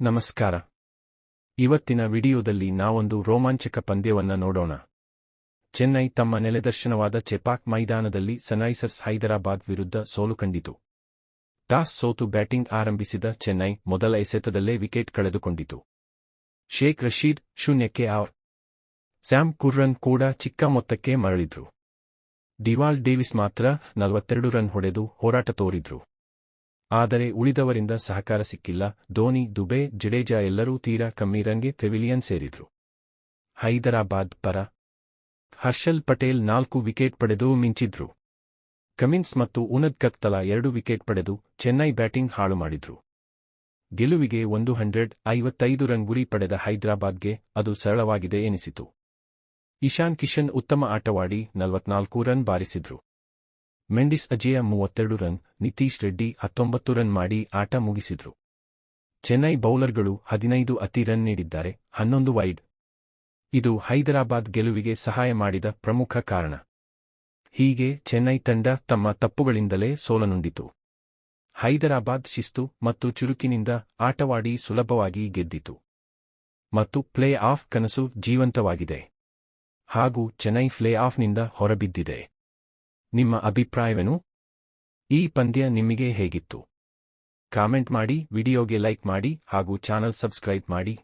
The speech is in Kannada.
ನಮಸ್ಕಾರ. ಇವತ್ತಿನ ವಿಡಿಯೋದಲ್ಲಿ ನಾವೊಂದು ರೋಮಾಂಚಕ ಪಂದ್ಯವನ್ನ ನೋಡೋಣ. ಚೆನ್ನೈ ತಮ್ಮ ನೆಲೆದರ್ಶನವಾದ ಚೆಪಾಕ್ ಮೈದಾನದಲ್ಲಿ ಸನ್ರೈಸರ್ಸ್ ಹೈದರಾಬಾದ್ ವಿರುದ್ಧ ಸೋಲು ಕಂಡಿತು. ಟಾಸ್ ಸೋತು ಬ್ಯಾಟಿಂಗ್ ಆರಂಭಿಸಿದ ಚೆನ್ನೈ ಮೊದಲ ಎಸೆತದಲ್ಲೇ ವಿಕೆಟ್ ಕಳೆದುಕೊಂಡಿತು. ಶೇಖ್ ರಶೀದ್ ಶೂನ್ಯಕ್ಕೆ ಆರ್. ಸ್ಯಾಮ್ ಕುರ್ರನ್ ಕೂಡ ಚಿಕ್ಕ ಮೊತ್ತಕ್ಕೆ ಮರಳಿದ್ರು. ಡಿವಾಲ್ ಡೇವಿಸ್ ಮಾತ್ರ ನಲವತ್ತೆರಡು ರನ್ ಹೊಡೆದು ಹೋರಾಟ ತೋರಿದ್ರು. ಆದರೆ ಉಳಿದವರಿಂದ ಸಹಕಾರ ಸಿಕ್ಕಿಲ್ಲ. ಧೋನಿ, ದುಬೆ, ಜಡೇಜಾ ಎಲ್ಲರೂ ತೀರಾ ಕಮ್ಮಿ ರನ್ಗೆ ಪೆವಿಲಿಯನ್ ಸೇರಿದ್ರು. ಹೈದರಾಬಾದ್ ಪರ ಹರ್ಷಲ್ ಪಟೇಲ್ ನಾಲ್ಕು ವಿಕೆಟ್ ಪಡೆದು ಮಿಂಚಿದ್ರು. ಕಮಿನ್ಸ್ ಮತ್ತು ಉನದ್ ಕತ್ತಲಾ ಎರಡು ವಿಕೆಟ್ ಪಡೆದು ಚೆನ್ನೈ ಬ್ಯಾಟಿಂಗ್ ಹಾಳು ಮಾಡಿದ್ರು. ಗೆಲುವಿಗೆ ಒಂದು ಹಂಡ್ರೆಡ್ ಐವತ್ತೈದು ರನ್ ಗುರಿ ಪಡೆದ ಹೈದರಾಬಾದ್ಗೆ ಅದು ಸರಳವಾಗಿದೆ ಎನಿಸಿತು. ಇಶಾನ್ ಕಿಶನ್ ಉತ್ತಮ ಆಟವಾಡಿ ನಲವತ್ನಾಲ್ಕು ರನ್ ಬಾರಿಸಿದ್ರು. ಮೆಂಡಿಸ್ ಅಜಯ ಮೂವತ್ತೆರಡು ರನ್, ನಿತೀಶ್ ರೆಡ್ಡಿ ಹತ್ತೊಂಬತ್ತು ರನ್ ಮಾಡಿ ಆಟ ಮುಗಿಸಿದ್ರು. ಚೆನ್ನೈ ಬೌಲರ್ಗಳು ಹದಿನೈದು ಅತಿ ರನ್ ನೀಡಿದ್ದಾರೆ, ಹನ್ನೊಂದು ವೈಡ್. ಇದು ಹೈದರಾಬಾದ್ ಗೆಲುವಿಗೆ ಸಹಾಯ ಮಾಡಿದ ಪ್ರಮುಖ ಕಾರಣ. ಹೀಗೆ ಚೆನ್ನೈ ತಂಡ ತಮ್ಮ ತಪ್ಪುಗಳಿಂದಲೇ ಸೋಲನುಂಡಿತು. ಹೈದರಾಬಾದ್ ಶಿಸ್ತು ಮತ್ತು ಚುರುಕಿನಿಂದ ಆಟವಾಡಿ ಸುಲಭವಾಗಿ ಗೆದ್ದಿತು. ಮತ್ತು ಪ್ಲೇ ಆಫ್ ಕನಸು ಜೀವಂತವಾಗಿದೆ. ಹಾಗೂ ಚೆನ್ನೈ ಪ್ಲೇ ಆಫ್ನಿಂದ ಹೊರಬಿದ್ದಿದೆ. ನಿಮ್ಮ ಅಭಿಪ್ರಾಯವೇನು? ಈ ಪಂದ್ಯ ನಿಮಗೆ ಹೇಗಿತ್ತು? ಕಾಮೆಂಟ್ ಮಾಡಿ, ವಿಡಿಯೋಗೆ ಲೈಕ್ ಮಾಡಿ ಹಾಗೂ ಚಾನಲ್ ಸಬ್ಸ್ಕ್ರೈಬ್ ಮಾಡಿ.